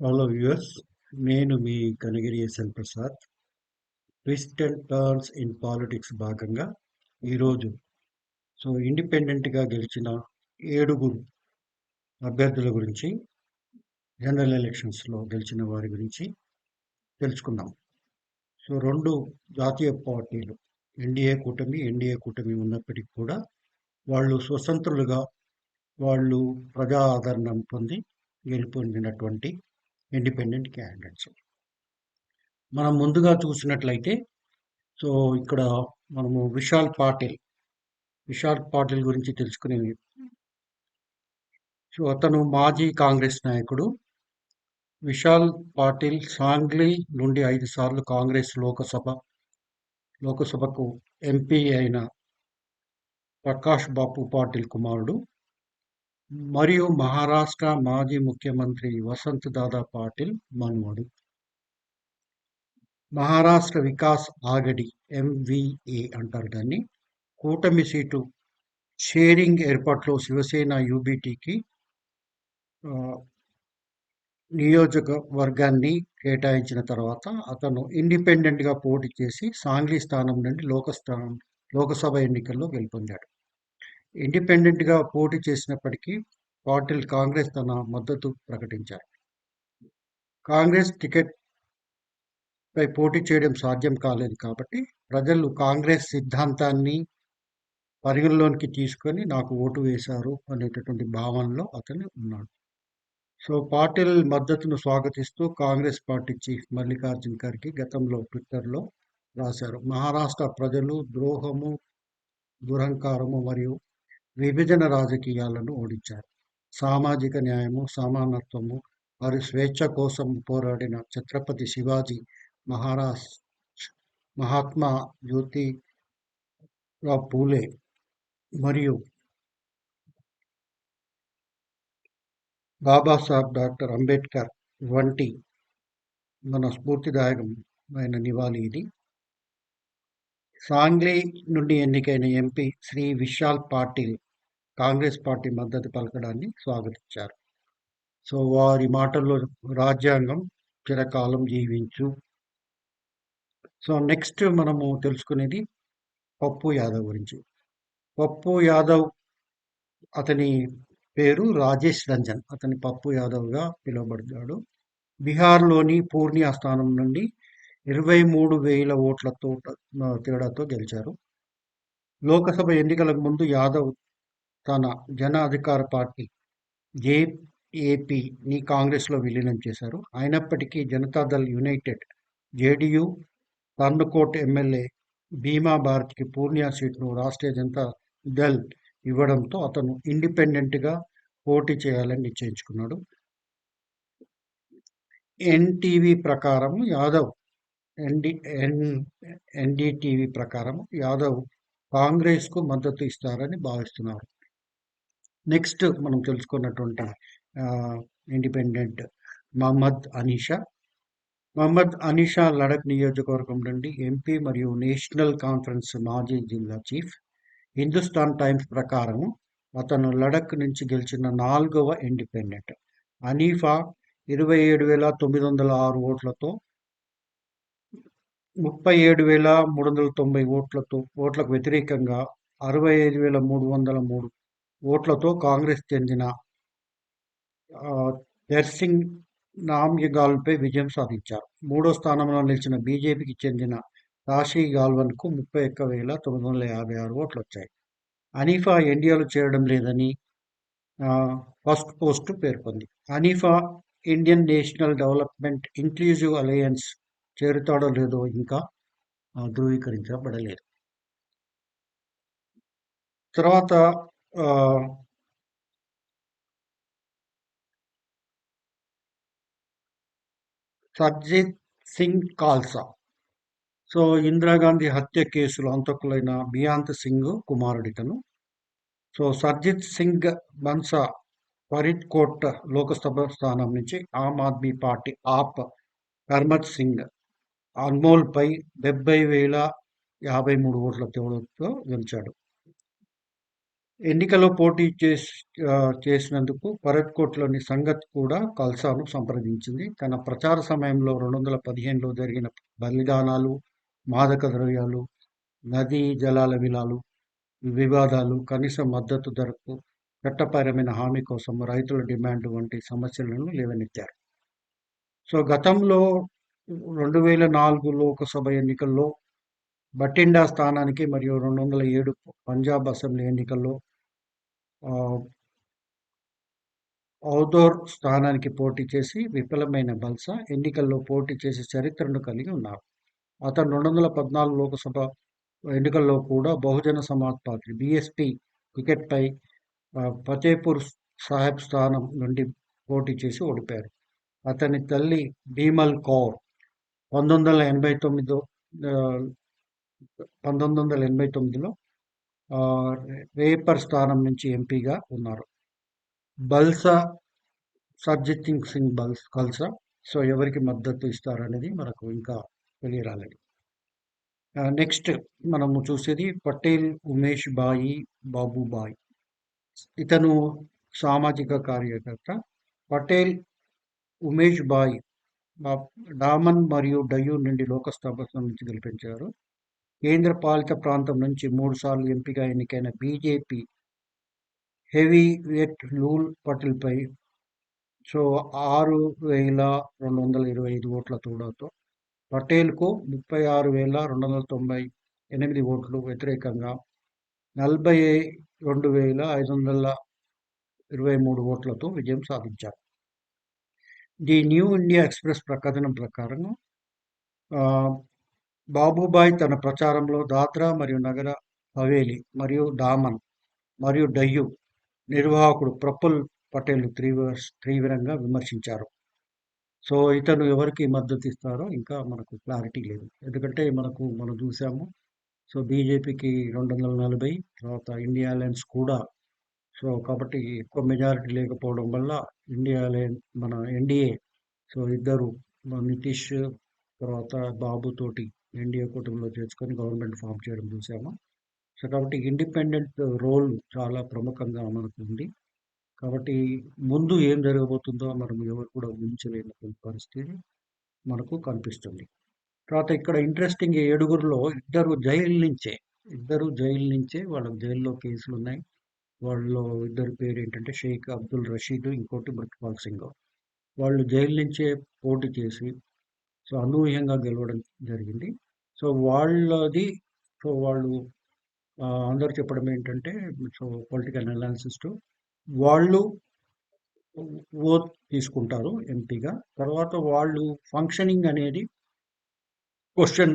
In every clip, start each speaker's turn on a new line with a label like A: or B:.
A: Hello viewers నేను మీ Kanagiri S N Prasad. Twist and turns in politics భాగంగా ఈరోజు so ఇండిపెండెంట్గా గెలిచిన ఏడుగురు అభ్యర్థుల గురించి జనరల్ ఎలక్షన్స్లో గెలిచిన వారి గురించి తెలుసుకుందాం. సో రెండు జాతీయ పార్టీలు ఎన్డీఏ కూటమి ఎన్డీఏ కూటమి ఉన్నప్పటికీ కూడా వాళ్ళు స్వతంత్రులుగా వాళ్ళు ప్రజా ఆదరణ పొంది గెలుపొందినటువంటి ఇండిపెండెంట్ క్యాండిడేట్స్ మనం ముందుగా చూసినట్లయితే సో ఇక్కడ మనము విశాల్ పాటిల్ విశాల్ పాటిల్ గురించి తెలుసుకునేది సో అతను మాజీ కాంగ్రెస్ నాయకుడు. విశాల్ పాటిల్ సాంగ్లీ నుండి ఐదు సార్లు కాంగ్రెస్ లోకసభ లోకసభకు ఎంపీ అయిన ప్రకాష్ బాపు పాటిల్ కుమారుడు. మరియు మహారాష్ట్ర మాజీ ముఖ్యమంత్రి వసంత్ దాదా పాటిల్ మనుమడు. మహారాష్ట్ర వికాస్ ఆగడి ఎంవిఏ అంటారు దాన్ని. కూటమి సీటు షేరింగ్ ఏర్పాట్లో శివసేన యూబీటీకి నియోజకవర్గాన్ని కేటాయించిన తర్వాత అతను ఇండిపెండెంట్గా పోటీ చేసి సాంగ్లీ స్థానం నుండి లోకస్థానం లోకసభ ఎన్నికల్లో గెలుపొందాడు. ఇండిపెండెంట్గా పోటీ చేసినప్పటికీ పాటిల్ కాంగ్రెస్ తన మద్దతు ప్రకటించారు కాంగ్రెస్ టికెట్ పై పోటీ చేయడం సాధ్యం కాలేదు కాబట్టి ప్రజలు కాంగ్రెస్ సిద్ధాంతాన్ని పరిగణలోనికి తీసుకొని నాకు ఓటు వేశారు అనేటటువంటి భావనలో అతను ఉన్నాడు. సో పాటిల్ మద్దతును స్వాగతిస్తూ కాంగ్రెస్ పార్టీ చీఫ్ మల్లికార్జున్ ఖర్గే గతంలో ట్విట్టర్లో రాశారు. మహారాష్ట్ర ప్రజలు ద్రోహము దురహంకారము మరియు విభజన రాజకీయాలను ఓడించారు. సామాజిక న్యాయము సమానత్వము వారి స్వేచ్ఛ కోసం పోరాడిన ఛత్రపతి శివాజీ మహారాజ్ మహాత్మా జ్యోతిరావు పూలే మరియు బాబాసాహెబ్ డాక్టర్ అంబేద్కర్ వంటి మన స్ఫూర్తిదాయకమైన నివాళి ఇది. సాంగ్లీ నుండి ఎన్నికైన ఎంపీ శ్రీ విశాల్ పాటిల్ కాంగ్రెస్ పార్టీ మద్దతు పలకడాన్ని స్వాగతించారు. సో వారి మాటల్లో రాజ్యాంగం చిరకాలం జీవించు. సో నెక్స్ట్ మనము తెలుసుకునేది పప్పు యాదవ్ గురించి. పప్పు యాదవ్ అతని పేరు రాజేష్ రంజన్. అతని పప్పు యాదవ్గా పిలువబడ్డాడు. బీహార్లోని పూర్ణియా స్థానం నుండి ఇరవై మూడు వేల ఓట్లతో తేడాతో గెలిచారు. లోకసభ ఎన్నికలకు ముందు యాదవ్ తన జన అధికార పార్టీ జేఏపీని కాంగ్రెస్లో విలీనం చేశారు. అయినప్పటికీ జనతాదళ్ యునైటెడ్ జేడీయూ తర్నుకోట్ ఎమ్మెల్యే భీమా భారత్కి పూర్ణియా సీట్ను రాష్ట్రీయ జనతా దళ్ ఇవ్వడంతో అతను ఇండిపెండెంట్గా పోటీ చేయాలని నిశ్చయించుకున్నాడు. ఎన్టీవీ ప్రకారం యాదవ్ ఎన్డి ఎన్ ఎన్డీటీవీ ప్రకారం యాదవ్ కాంగ్రెస్కు మద్దతు ఇస్తారని భావిస్తున్నారు. నెక్స్ట్ మనం తెలుసుకున్నటువంటి ఇండిపెండెంట్ మహమ్మద్ అనీషా మహమ్మద్ అనీషా లడక్ నియోజకవర్గం నుండి ఎంపీ మరియు నేషనల్ కాన్ఫరెన్స్ మాజీ జిల్లా చీఫ్ హిందుస్థాన్ టైమ్స్ ప్రకారం అతను లడక్ నుంచి గెలిచిన నాలుగవ ఇండిపెండెంట్ అనీఫా ఇరవై ఏడు వేల తొమ్మిది వందల ఆరు ఓట్లతో ముప్పై ఏడు వేల మూడు వందల తొంభై ఓట్లతో ఓట్లకు వ్యతిరేకంగా అరవై ఐదు వేల మూడు వందల మూడు ఓట్లతో కాంగ్రెస్ చెందిన దర్సింగ్ నామ్యగాల్పై విజయం సాధించారు. మూడో స్థానంలో నిలిచిన బీజేపీకి చెందిన కాశీ గాల్వన్కు ముప్పై ఒక్క వేల తొమ్మిది వందల యాభై ఆరు ఓట్లు వచ్చాయి అనీఫా ఇండియాలో చేరడం లేదని ఫస్ట్ పోస్ట్ పేర్కొంది. Anifa Indian National Development Inclusive Alliance చేరుతాడో లేదో ఇంకా ధృవీకరించబడలేదు. తర్వాత సర్జిత్ సింగ్ కాల్సా సో ఇందిరాగాంధీ హత్య కేసులో అంతకులైన బియాంత్ సింగ్ కుమారుడితను. సో సర్జిత్ సింగ్ బన్సా ఫరీద్కోట్ లోకసభ స్థానం నుంచి ఆమ్ ఆద్మీ పార్టీ ఆప్ హర్మత్ సింగ్ అన్మోల్పై డెబ్బై వేల యాభై మూడు ఓట్ల తేడాతో గెలిచాడు. ఎన్నికల్లో పోటీ చేసి చేసినందుకు ఫరీద్‌కోట్‌లోని సంగత్ కూడా కల్సాను సంప్రదించింది. తన ప్రచార సమయంలో 2015లో జరిగిన బలిదానాలు, మాదక ద్రవ్యాలు, నదీ జలాల విలాలు వివాదాలు, కనీస మద్దతు ధరకు చట్టపరమైన హామీ కోసం రైతుల డిమాండ్ వంటి సమస్యలను లేవనెత్తారు. సో, గతంలో 2004 లోకసభ ఎన్నికల్లో బటిండా స్థానానికి మరియు 2007 పంజాబ్ అసెంబ్లీ ఎన్నికల్లో ఔదోర్ స్థానానికి పోటీ చేసి విఫలమైన బల్సా ఎన్నికల్లో పోటీ చేసి చరిత్రను కలిగి ఉన్నారు. అతను 2014 లోకసభ ఎన్నికల్లో కూడా బహుజన సమాజ్ పార్టీ బీఎస్పీ వికెట్పై ఫతేపూర్ సాహెబ్ స్థానం నుండి పోటీ చేసి ఓడిపోయారు. అతని తల్లి భీమల్ కౌర్ పంతొమ్దొందల ఎనభై తొమ్మిది పంతొమ్మిది వందల ఎనభై తొమ్మిదిలో రేపర్ స్థానం నుంచి ఎంపీగా ఉన్నారు. బల్సా సర్జిత్ సింగ్ బల్స్ కల్సా సో, ఎవరికి మద్దతు ఇస్తారనేది మనకు ఇంకా తెలియరాలేదు. నెక్స్ట్ మనము చూసేది పటేల్ ఉమేష్ బాయి బాబుభాయ్. ఇతను సామాజిక కార్యకర్త. పటేల్ ఉమేష్ భాయ్ డామన్ మరియు డయ్యూ నుండి లోకసభ నుంచి గెలిపించారు. కేంద్ర పాలిత ప్రాంతం నుంచి మూడుసార్లు ఎంపిక ఎన్నికైన బీజేపీ హెవీ వెట్ లూల్ పటేల్పై సో ఆరు వేల రెండు వందల ఇరవై ఐదు ఓట్ల తోడాతో పటేల్కు ముప్పై ఆరు వేల రెండు వందల తొంభై ఎనిమిది ఓట్లు వ్యతిరేకంగా నలభై రెండు వేల ఐదు వందల ఇరవై మూడు ఓట్లతో విజయం సాధించారు. ది న్యూ ఇండియా ఎక్స్ప్రెస్ ప్రకటన ప్రకారం బాబుబాయ్ తన ప్రచారంలో దాద్రా మరియు నగర హవేలి మరియు డామన్ మరియు డయ్యూ నిర్వాహకుడు ప్రఫుల్ పటేల్‌ను తీవ్ర తీవ్రంగా విమర్శించారు. సో, ఇతను ఎవరికి మద్దతు ఇస్తారో ఇంకా మనకు క్లారిటీ లేదు. ఎందుకంటే మనకు మనం చూసాము. సో, బీజేపీకి 240 తర్వాత ఇండియా అలయన్స్ కూడా సో, కాబట్టి ఎక్కువ మెజారిటీ లేకపోవడం వల్ల ఇండియా అలయన్ మన ఎన్‌డీఏ సో, ఇద్దరు నితీష్ తర్వాత బాబుతోటి ఎన్‌డీఏ కూటమిలో చేర్చుకొని గవర్నమెంట్ ఫామ్ చేయడం చూసాము. సో, కాబట్టి ఇండిపెండెంట్ రోల్ చాలా ప్రముఖంగా మనకు ఉంది. కాబట్టి ముందు ఏం జరగబోతుందో మనం ఎవరు కూడా ఊహించలేనటువంటి పరిస్థితి మనకు కనిపిస్తుంది. తర్వాత ఇక్కడ ఇంట్రెస్టింగ్ ఏడుగురులో ఇద్దరు జైలు నుంచే, ఇద్దరు జైలు నుంచే వాళ్ళకి జైల్‌లో కేసులు ఉన్నాయి వాళ్ళలో ఇద్దరి పేరేంటంటే షేక్ అబ్దుల్ రషీద్, ఇంకోటి మృత్పాల్ సింగ్. వాళ్ళు జైలు నుంచే పోటీ చేసి సో, అనూహ్యంగా గెలవడం జరిగింది. సో, వాళ్ళది సో, వాళ్ళు అందరూ చెప్పడం ఏంటంటే సో, పొలిటికల్ అనాలిసిస్టు వాళ్ళు ఓ తీసుకుంటారు ఎంపీగా. తర్వాత వాళ్ళు ఫంక్షనింగ్ అనేది క్వశ్చన్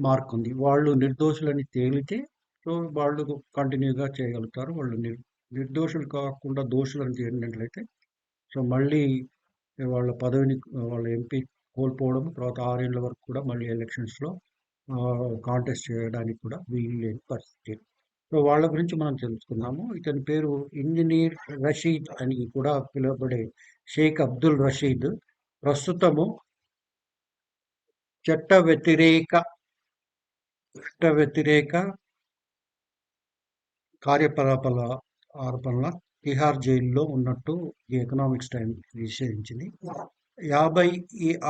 A: మార్క్ ఉంది. వాళ్ళు నిర్దోషులని తేలితే సో, వాళ్ళు కంటిన్యూగా చేయగలుగుతారు. వాళ్ళు నిర్ నిర్దోషులు కాకుండా దోషులను చేరినట్లయితే సో, మళ్ళీ వాళ్ళ పదవిని వాళ్ళ ఎంపీ కోల్పోవడం తర్వాత ఆరు ఏళ్ళ వరకు కూడా మళ్ళీ ఎలక్షన్స్‌లో కాంటెస్ట్ చేయడానికి కూడా వీలు లేని పరిస్థితి. సో, వాళ్ళ గురించి మనం తెలుసుకుందాము. ఇతని పేరు ఇంజనీర్ రషీద్ అని కూడా పిలువబడే షేక్ అబ్దుల్ రషీద్ ప్రస్తుతము చట్ట వ్యతిరేక చట్ట వ్యతిరేక కార్యకలాపాల ఆరోపణల తిహార్ జైల్లో ఉన్నట్టు ది ఎకనామిక్స్ నిషేధించింది యాభై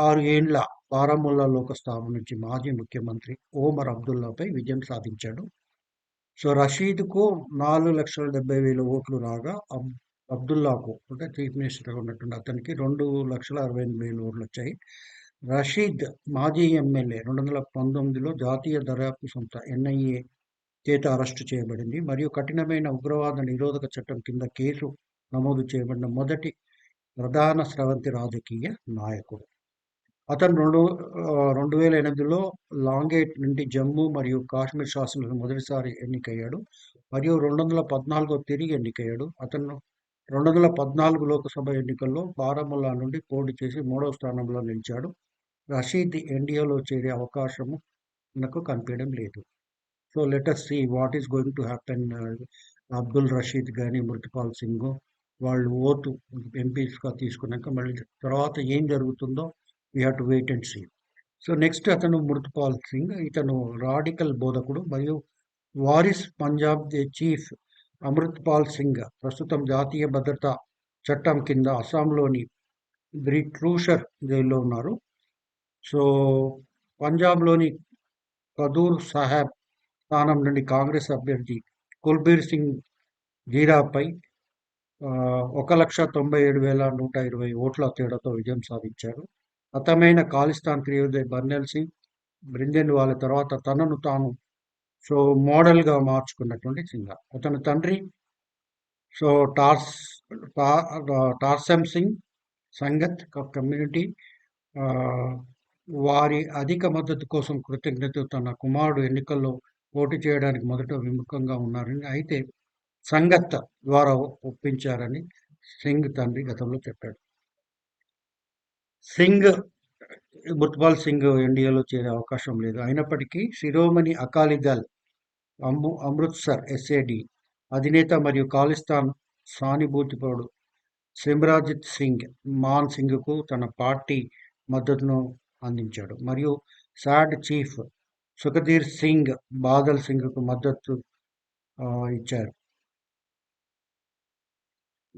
A: ఆరు ఏండ్ల బారాముల్లా లోకస్థానం నుంచి మాజీ ముఖ్యమంత్రి ఓమర్ అబ్దుల్లాపై విజయం సాధించాడు. సో, రషీద్‌కు 4,70,000 ఓట్లు రాగా అబ్ అబ్దుల్లాకు అంటే చీఫ్ మినిస్టర్‌గా ఉన్నటువంటి అతనికి 2,68,000 ఓట్లొచ్చాయి. రషీద్ మాజీ ఎమ్మెల్యే 2019లో జాతీయ దర్యాప్తు సంస్థ ఎన్ఐఏ చేత అరెస్టు చేయబడింది మరియు కఠినమైన ఉగ్రవాద నిరోధక చట్టం కింద కేసు నమోదు చేయబడిన మొదటి ప్రధాన స్రవంతి రాజకీయ నాయకుడు. అతను రెండు రెండు వేల ఎనిమిదిలో లాంగేట్ నుండి జమ్మూ మరియు కాశ్మీర్ శాసనసభ మొదటిసారి ఎన్నికయ్యాడు మరియు 2014 తిరిగి ఎన్నికయ్యాడు. అతను 2014 లోకసభ ఎన్నికల్లో బారాముల్లా నుండి పోటీ చేసి మూడవ స్థానంలో నిలిచాడు. రషీద్ ఎన్‌డీఏలో చేరే అవకాశము మనకు కనిపించడం లేదు. So, let us see what is going to happen Abdul Rashid కానీ మృతిపాల్ సింగ్ వాళ్ళు ఓటు ఎంపీస్‌గా తీసుకున్నాక మళ్ళీ తర్వాత ఏం జరుగుతుందో we have to wait and see. So, next అతను మృత్పాల్ సింగ్. ఇతను రాడికల్ బోధకుడు మరియు వారిస్ పంజాబ్ ది చీఫ్ అమృత్పాల్ సింగ్ ప్రస్తుతం జాతీయ భద్రతా చట్టం కింద అస్సాంలోని బ్రిట్రూషర్ జైల్లో ఉన్నారు సో పంజాబ్లోని కదూర్ సాహెబ్ స్థానం నుండి కాంగ్రెస్ అభ్యర్థి కుల్బీర్ సింగ్ జీరాపై ఒక లక్ష తొంభై ఏడు వేల నూట ఇరవై ఓట్ల తేడాతో విజయం సాధించారు. హతమైన ఖాళిస్తాన్ క్రియోదయ్ బర్నెల్ సింగ్ బ్రిందెన్ వాళ్ళ తర్వాత తనను తాను సో మోడల్గా మార్చుకున్నటువంటి సింగ. అతని తండ్రి సో టార్స్ టార్సమ్ సింగ్ సంగత్ కమ్యూనిటీ వారి అధిక మద్దతు కోసం కృతజ్ఞత తన కుమారుడు ఎన్నికల్లో పోటీ చేయడానికి మొదట విముఖంగా ఉన్నారని. అయితే సంగత్ ద్వారా ఒప్పించారని సింగ్ తండ్రి గతంలో చెప్పాడు. సింగ్ ముత్పాల్ సింగ్ ఎన్డీఏలో చేరే అవకాశం లేదు. అయినప్పటికీ శిరోమణి అకాలీదల్ అమృ అమృత్సర్ ఎస్ఏడి అధినేత మరియు ఖాళిస్తాన్ సానుభూతిపరుడు సిమ్రాజిత్ సింగ్ మాన్ సింగ్కు తన పార్టీ మద్దతును అందించాడు. మరియు సాడ్ చీఫ్ సుఖధీర్ సింగ్ బాదల్ సింగ్కు మద్దతు ఇచ్చారు.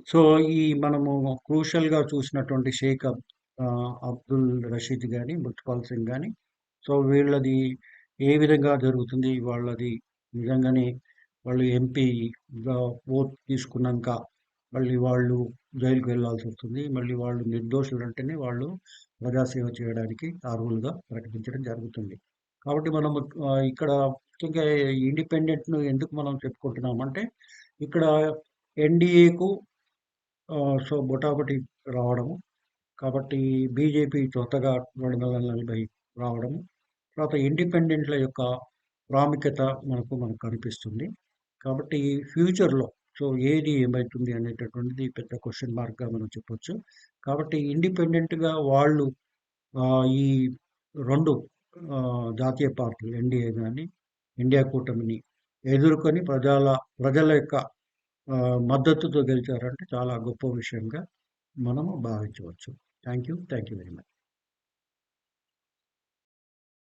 A: సో ఈ మనము క్రూషల్గా చూసినటువంటి షేక్ అబ్దుల్ రషీద్ కానీ ముత్పాల్ సింగ్ కానీ సో వీళ్ళది ఏ విధంగా జరుగుతుంది? వాళ్ళది నిజంగానే వాళ్ళు ఎంపీగా ఓట్ తీసుకున్నాక మళ్ళీ వాళ్ళు జైలుకు వెళ్ళాల్సి వస్తుంది. మళ్ళీ వాళ్ళు నిర్దోషులు అంటేనే వాళ్ళు ప్రజాసేవ చేయడానికి అర్హులుగా ప్రకటించడం జరుగుతుంది. కాబట్టి మనం ఇక్కడ ముఖ్యంగా ఇండిపెండెంట్ను ఎందుకు మనం చెప్పుకుంటున్నామంటే ఇక్కడ ఎన్డీఏకు సో బొటాబొటి రావడము. కాబట్టి బీజేపీ కొత్తగా రెండు వందల నలభై రావడము. తర్వాత ఇండిపెండెంట్ల యొక్క ప్రాముఖ్యత మనకు మనకు కనిపిస్తుంది. కాబట్టి ఫ్యూచర్లో సో ఏది ఏమవుతుంది అనేటటువంటిది పెద్ద క్వశ్చన్ మార్క్గా మనం చెప్పొచ్చు. కాబట్టి ఇండిపెండెంట్గా వాళ్ళు ఈ రెండు జాతీయ పార్టీలు ఎన్డీఏ కానీ ఇండియా కూటమిని ఎదుర్కొని ప్రజల ప్రజల యొక్క మద్దతుతో గెలిచారంటే చాలా గొప్ప విషయంగా మనము భావించవచ్చు. Thank you thank you very much